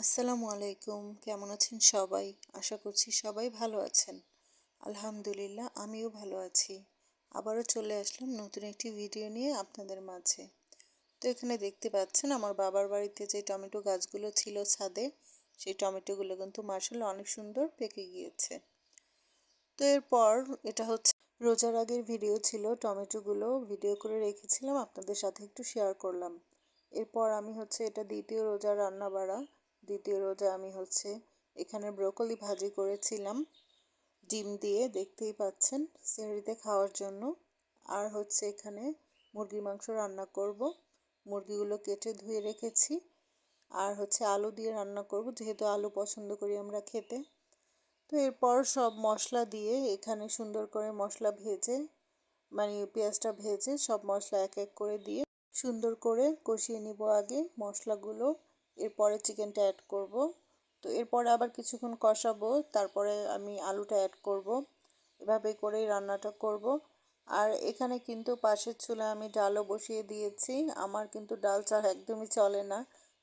আসসালামু আলাইকুম। কেমন আছেন সবাই? আশা করছি সবাই ভালো আছেন। আলহামদুলিল্লাহ, আমিও ভালো আছি। আবারও চলে আসলাম নতুন একটি ভিডিও নিয়ে আপনাদের মাঝে। তো এখানে দেখতে পাচ্ছেন, আমার বাবার বাড়িতে যে টমেটো গাছগুলো ছিল ছাদে, সেই টমেটোগুলো কিন্তু মার্শাল অনেক সুন্দর পেকে গিয়েছে। তো এরপর এটা হচ্ছে, রোজার আগের ভিডিও ছিল, টমেটোগুলো ভিডিও করে রেখেছিলাম, আপনাদের সাথে একটু শেয়ার করলাম। এরপর আমি হচ্ছে এটা দ্বিতীয় রোজা রান্না বাড়া দ্বিতীয় রোজা আমি হচ্ছে এখানে ব্রোকলি ভাজি করেছিলাম। ডিম দিয়ে দেখতেই পাচ্ছেন, সেহরিতে খাওয়ার জন্য। আর হচ্ছে এখানে মুরগির মাংস রান্না করব। মুরগিগুলো কেটে ধুয়ে রেখেছি। আর হচ্ছে আলু দিয়ে রান্না করব, যেহেতু আলু পছন্দ করি আমরা খেতে। তো এরপর সব মশলা দিয়ে এখানে সুন্দর করে মশলা ভেজে মানে পেঁয়াজটা ভেজে সব মশলা এক এক করে দিয়ে সুন্দর করে কষিয়ে নিব আগে মশলাগুলো। এরপরে চিকেনটা অ্যাড করব। তো এরপরে আবার কিছুক্ষণ কষাবো, তারপরে আমি আলুটা অ্যাড করব। এভাবে করেই রান্নাটা করব। আর এখানে কিন্তু পাশের চুলায় আমি ডালও বসিয়ে দিয়েছি। আমার কিন্তু ডাল চাল একদমই চলে না,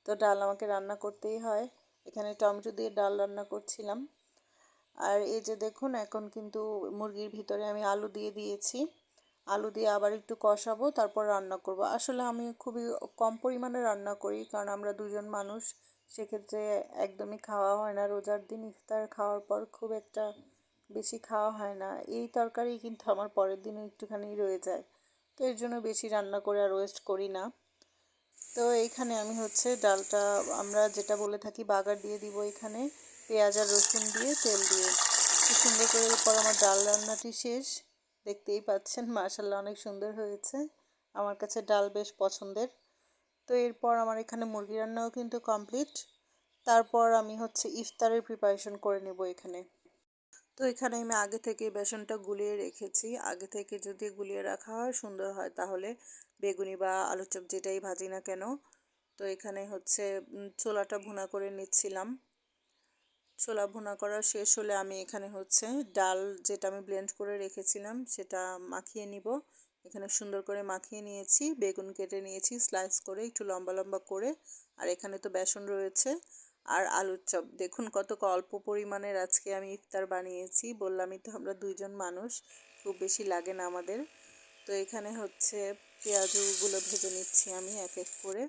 তো ডাল আমাকে রান্না করতেই হয়। এখানে টমেটো দিয়ে ডাল রান্না করছিলাম। আর এই যে দেখুন, এখন কিন্তু মুরগির ভিতরে আমি আলু দিয়ে দিয়েছি। আলু দিয়ে আবার একটু কষাবো, তারপর রান্না করব। আসলে আমি খুবই কম পরিমাণে রান্না করি, কারণ আমরা দুজন মানুষ, সেক্ষেত্রে একদমই খাওয়া হয় না। রোজার দিন ইফতার খাওয়ার পর খুব একটা বেশি খাওয়া হয় না। এই তরকারি কিন্তু আমার পরের দিনও একটুখানি রয়ে যায়, তো এর জন্য বেশি রান্না করে আর ওয়েস্ট করি না। তো এইখানে আমি হচ্ছে ডালটা, আমরা যেটা বলে থাকি বাগার দিয়ে দিব এখানে, পেঁয়াজ আর রসুন দিয়ে তেল দিয়ে। সুন্দর করে পর আমার ডাল রান্নাটি শেষ। দেখতেই পাচ্ছেন মার্শাল্লাহ অনেক সুন্দর হয়েছে। আমার কাছে ডাল বেশ পছন্দের। তো এরপর আমার এখানে মুরগি রান্নাও কিন্তু কমপ্লিট তারপর আমি হচ্ছে ইফতারের প্রিপারেশন করে নেব এখানে। তো এখানে আমি আগে থেকে বেসনটা গুলিয়ে রেখেছি। আগে থেকে যদি গুলিয়ে রাখা হয়, সুন্দর হয়, তাহলে বেগুনি বা আলু চপ যেটাই ভাজি না কেন। তো এখানে হচ্ছে ছোলাটা ভুনা করে নিচ্ছিলাম। ছোলা ভুনা করা শেষ হলে আমি এখানে হচ্ছে ডাল যেটা আমি ব্লেন্ড করে রেখেছিলাম সেটা মাখিয়ে নিব। এখানে সুন্দর করে মাখিয়ে নিয়েছি, বেগুন কেটে নিয়েছি স্লাইস করে একটু লম্বা লম্বা করে। আর এখানে তো বেসন রয়েছে আর আলুর চপ। দেখুন কত অল্প পরিমাণের আজকে আমি ইফতার বানিয়েছি। বললামই তো আমরা দুইজন মানুষ, খুব বেশি লাগে না আমাদের। তো এখানে হচ্ছে পেঁয়াজগুলো ভেজে নিচ্ছি আমি এক এক করে।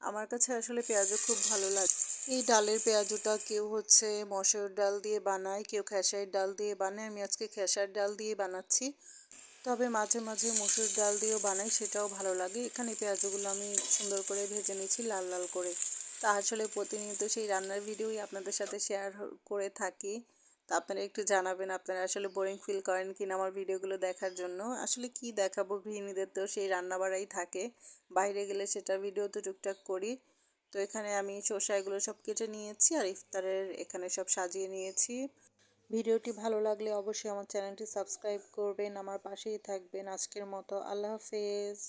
আমার কাছে আসলে পেঁয়াজও খুব ভালো লাগে। এই ডালের পেঁয়াজুটা কেউ হচ্ছে মসুর ডাল দিয়ে বানায়, কেউ খেসারির ডাল দিয়ে বানায়। আমি আজকে খেসার ডাল দিয়ে বানাচ্ছি। তবে মাঝে মাঝে মসুর ডাল দিয়েও বানাই, সেটাও ভালো লাগে। এখানে পেঁয়াজগুলো আমি সুন্দর করে ভেজে নিয়েছি, লাল লাল করে। তা আসলে প্রতিনিয়ত সেই রান্নার ভিডিওই আপনাদের সাথে শেয়ার করে থাকি। তা আপনারা একটু জানাবেন, আপনারা আসলে বোরিং ফিল করেন কিনা আমার ভিডিওগুলো দেখার জন্য। আসলে কি দেখাবো, গৃহিণীদের তো সেই রান্নাবাড়াই থাকে। বাইরে গেলে সেটা ভিডিও তো টুকটাক করি। তো এখানে আমি শসা এগুলো সব কেটে নিয়েছি আর ইফতারের এখানে সব সাজিয়ে নিয়েছি। ভিডিওটি ভালো লাগলে অবশ্যই আমার চ্যানেলটি সাবস্ক্রাইব করবেন, আমার পাশেই থাকবেন। আজকের মতো আল্লাহ হাফেজ।